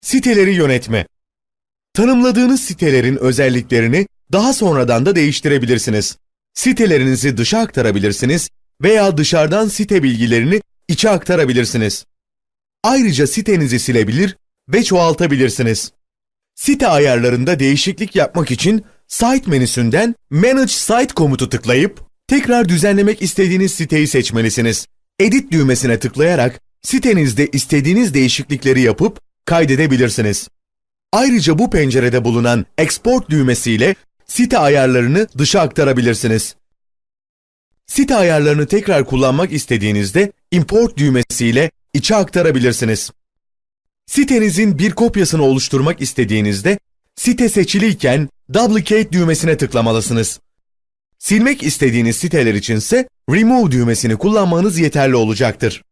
Siteleri yönetme. Tanımladığınız sitelerin özelliklerini daha sonradan da değiştirebilirsiniz. Sitelerinizi dışa aktarabilirsiniz veya dışarıdan site bilgilerini içe aktarabilirsiniz. Ayrıca sitenizi silebilir ve çoğaltabilirsiniz. Site ayarlarında değişiklik yapmak için Site menüsünden Manage Site komutu tıklayıp tekrar düzenlemek istediğiniz siteyi seçmelisiniz. Edit düğmesine tıklayarak sitenizde istediğiniz değişiklikleri yapıp kaydedebilirsiniz. Ayrıca bu pencerede bulunan Export düğmesiyle site ayarlarını dışa aktarabilirsiniz. Site ayarlarını tekrar kullanmak istediğinizde Import düğmesiyle içe aktarabilirsiniz. Sitenizin bir kopyasını oluşturmak istediğinizde site seçiliyken Duplicate düğmesine tıklamalısınız. Silmek istediğiniz siteler içinse Remove düğmesini kullanmanız yeterli olacaktır.